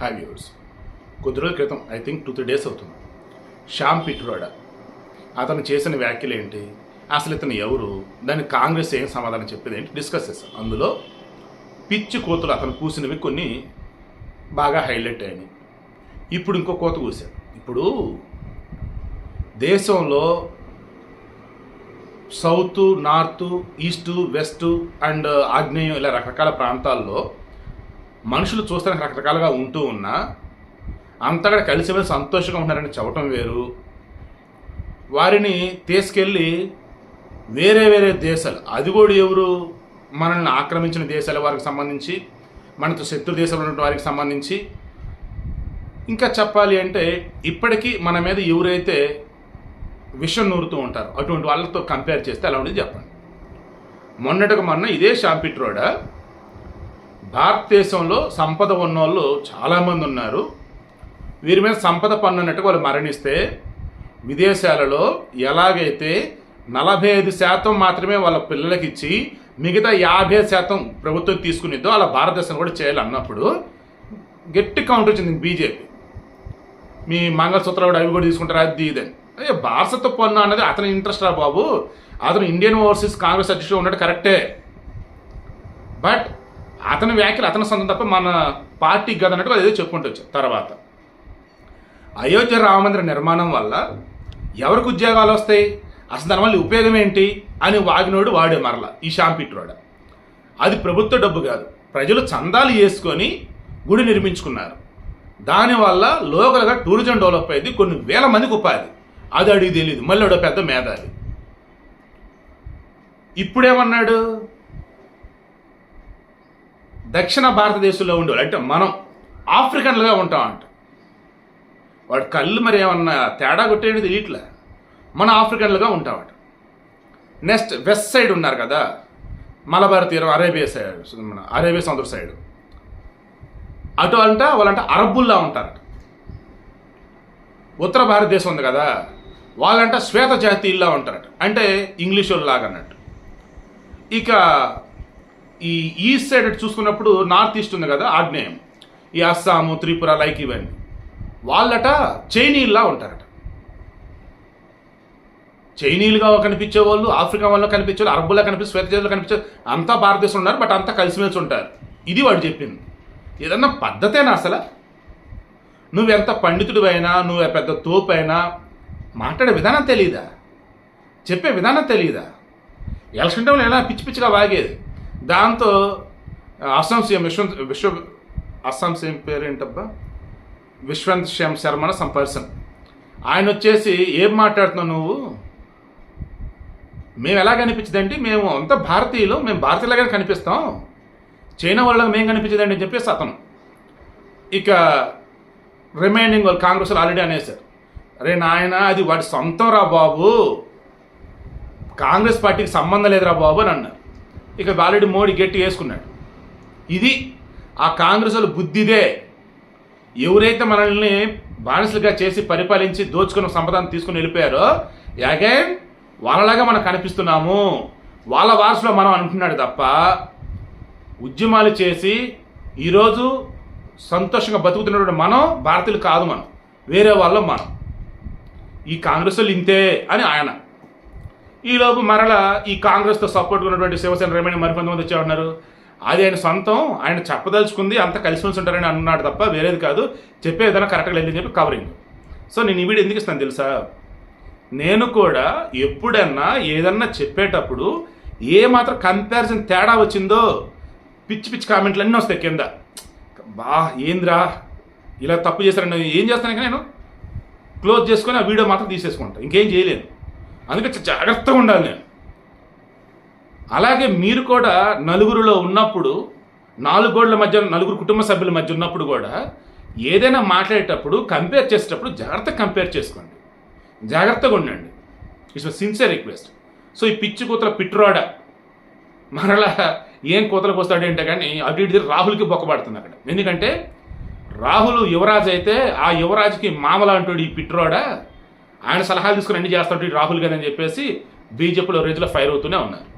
Hi viewers కొద్ది రోజుల క్రితం I think two three days అవుతుంది. శ్యామ్ పిట్రోడా అతను చేసిన వ్యాఖ్యలు ఏంటి? అసలు ఇతను ఎవరు? దానికి కాంగ్రెస్ ఏం సమాధానం చెప్పేది ఏంటి? డిస్కస్ చేస్తాం అందులో పిచ్చి కోతలు అతను కూసినవి కొన్ని బాగా హైలైట్ అయ్యాయి ఇప్పుడు ఇంకో కోత కూశాడు ఇప్పుడు దేశంలో south north east west and ఆగ్నేయం ఇలా రకరకాల ప్రాంతాల్లో మనుషులు చూస్తానికి రకరకాలుగా ఉంటూ ఉన్నా అంతగా కలిసి వెళ్ళి సంతోషంగా ఉన్నారని చెప్పటం వేరు. వారిని తీసుకెళ్ళి వేరే వేరే దేశాలు అది కూడా ఎవరు? మనల్ని ఆక్రమించిన దేశాల వారికి సంబంధించి మనతో శత్రు దేశాలు ఉన్న వారికి సంబంధించి. ఇంకా చెప్పాలి అంటే ఇప్పటికీ మన మీద ఎవరైతే విషం నూరుతూ ఉంటారు అటువంటి వాళ్ళతో కంపేర్ చేస్తే అలా ఉండేది చెప్పండి. మొన్నటికి మొన్న ఇదే షాంపిట్రోడ? భారతదేశంలో సంపద ఉన్నోళ్ళు చాలామంది ఉన్నారు. వీరి మీద సంపద పన్ను అన్నట్టు వాళ్ళు మరణిస్తే విదేశాలలో ఎలాగైతే నలభై ఐదు శాతం మాత్రమే వాళ్ళ పిల్లలకి ఇచ్చి మిగతా యాభై శాతం ప్రభుత్వం తీసుకునిద్దో అలా భారతదేశం కూడా చేయాలి అన్నప్పుడు గట్టి కౌంటర్ వచ్చింది బీజేపీ. మీ మంగళసూత్రాలు కూడా అవి కూడా తీసుకుంటారు? అది ఇదని అదే భారసత్వ పన్ను అన్నది అతని ఇంట్రెస్ట్ రా బాబు. అతను ఇండియన్ ఓవర్సీస్ కాంగ్రెస్ అధ్యక్షుడు ఉన్నట్టు కరెక్టే. బట్ అతని వ్యాఖ్యలు అతని సొంతం తప్ప మన పార్టీకి కదన్నట్టు అదేదో చెప్పుకుంటూ వచ్చారు తర్వాత. అయోధ్య రామమందిర నిర్మాణం వల్ల ఎవరికి ఉద్యోగాలు వస్తాయి? అసలు దానివల్ల ఉపయోగం ఏంటి? అని వాగినోడు వాడే మరల ఈ షాంపిట్రోడ అది ప్రభుత్వ డబ్బు కాదు. ప్రజలు చందాలు వేసుకొని గుడి నిర్మించుకున్నారు. దానివల్ల లోకల్గా టూరిజం డెవలప్ అయింది. కొన్ని వేల మందికి ఉపాధి. అది అడిగి తెలియదు. మళ్ళీ పెద్ద మేధావి. ఇప్పుడేమన్నాడు? దక్షిణ భారతదేశంలో ఉండేవాళ్ళు. అంటే మనం ఆఫ్రికన్లుగా ఉంటామంట. వాడు కళ్ళు మరి ఏమన్నా తేడా కొట్టేది తెలియట్లే. మన ఆఫ్రికన్లుగా ఉంటామట. నెక్స్ట్ వెస్ట్ సైడ్ ఉన్నారు కదా మలబార్ తీరం అరేబియా సైడ్ మన అరేబియా సముద్ర సైడ్. అటు అంట వాళ్ళంట అరబ్బుల్లా ఉంటారట. ఉత్తర భారతదేశం ఉంది కదా వాళ్ళంట శ్వేత జాతీయుల్లా ఉంటారట. అంటే ఇంగ్లీష్ లాగా అన్నట్టు ఇక ఈ ఈస్ట్ సైడ్ చూసుకున్నప్పుడు నార్త్ ఈస్ట్ ఉంది కదా ఆగ్నేయం. ఈ అస్సాము త్రిపుర లైక్ ఇవన్నీ. వాళ్ళట చైనీల్లా ఉంటారట. చైనీయులుగా కనిపించే వాళ్ళు ఆఫ్రికా వాళ్ళు కనిపించే వాళ్ళు అరబ్బులా కనిపించే శ్వేతజాతులు కనిపించే అంతా భారతదేశం ఉన్నారు బట్ అంతా కలిసిమెలిసి ఉంటారు. ఇది వాడు చెప్పింది. ఏదన్నా పద్ధతేనా అసలు? నువ్వెంత పండితుడివైనా నువ్వు పెద్ద తోపైనా మాట్లాడే విధానం తెలియదా చెప్పే విధానం తెలియదా ఎలక్షన్ టైంలో ఎలా పిచ్చి పిచ్చిగా వాగేది? దాంతో అస్సాం సీఎం విశ్వం విశ్వ అస్సాం సీఎం పేరు ఏంటబ్బా విశ్వంత్ శ్యామ్ శర్మన సమ్ పర్సన్ ఆయన వచ్చేసి ఏం మాట్లాడుతున్నావు నువ్వు? మేము ఎలా కనిపించదండి మేము అంత భారతీయులు మేము భారతీయులుగానే కనిపిస్తాం. చైనా వాళ్ళకి మేము కనిపించదండి అని చెప్పేసి అతను. ఇక రిమైనింగ్ వాళ్ళు కాంగ్రెస్ ఆల్రెడీ అనేసారు అరే నాయన అది వాడి సొంతం రా బాబు. కాంగ్రెస్ పార్టీకి సంబంధం లేదురా బాబు అని అన్నారు. ఇక ఆల్రెడీ మోడీ గట్టి వేసుకున్నాడు. ఇది ఆ కాంగ్రెస్ బుద్ధిదే. ఎవరైతే మనల్ని బానిసలుగా చేసి పరిపాలించి దోచుకున్న సంపదాన్ని తీసుకుని వెళ్ళిపోయారో అగైన్ వాళ్ళలాగా మనం కనిపిస్తున్నాము. వాళ్ళ వారసులో మనం అనుకున్నాడు తప్ప ఉద్యమాలు చేసి ఈరోజు సంతోషంగా బతుకుతున్నటువంటి మనం భారతీయులు కాదు మనం. వేరే వాళ్ళం మనం. ఈ కాంగ్రెస్ ఇంతే అని ఆయన ఈలోపు మరలా ఈ కాంగ్రెస్తో సపోర్ట్ ఉన్నటువంటి శివసేన రేమణి మరికొంతమంది వచ్చేవారు అది ఆయన సొంతం ఆయన చెప్పదలుచుకుంది అంత కలిసిమెలిసి ఉంటారని అన్నాడు తప్ప వేరేది కాదు. చెప్పే విధానం కరెక్ట్గా లేదని చెప్పి కవరింగ్ సో నేను ఈ వీడియో ఎందుకు ఇస్తాను తెలుసా? నేను కూడా ఎప్పుడన్నా ఏదన్నా చెప్పేటప్పుడు ఏ మాత్రం కంపారిజన్ తేడా వచ్చిందో పిచ్చి పిచ్చి కామెంట్లు అన్నీ వస్తాయి కింద. బా ఏంద్రా? ఇలా తప్పు చేశారని ఏం చేస్తాను ఇంకా నేను? క్లోజ్ చేసుకొని ఆ వీడియో మాత్రం తీసేసుకుంటాను ఇంకేం చేయలేను. అందుకే జాగ్రత్తగా ఉండాలి నేను. అలాగే మీరు కూడా నలుగురిలో ఉన్నప్పుడు నాలుగు గోడల మధ్య నలుగురు కుటుంబ సభ్యుల మధ్య ఉన్నప్పుడు కూడా ఏదైనా మాట్లాడేటప్పుడు కంపేర్ చేసేటప్పుడు జాగ్రత్తగా కంపేర్ చేసుకోండి. జాగ్రత్తగా ఉండండి. ఇట్స్ సిన్సియర్ రిక్వెస్ట్ సో ఈ పిచ్చి కూతుల పిట్రోడ మరలా ఏం కూతలకు వస్తాడు అంటే కానీ అటు ఇటు రాహుల్కి బొక్కబడుతుంది అక్కడ ఎందుకంటే రాహుల్ యువరాజ్ అయితే ఆ యువరాజుకి మామల ఈ పిట్రోడా ఆయన సలహాలు తీసుకుని అన్ని చేస్తాడు రాహుల్ గారు అని చెప్పేసి బీజేపీలో రేంజ్లో ఫైర్ అవుతూనే ఉన్నారు.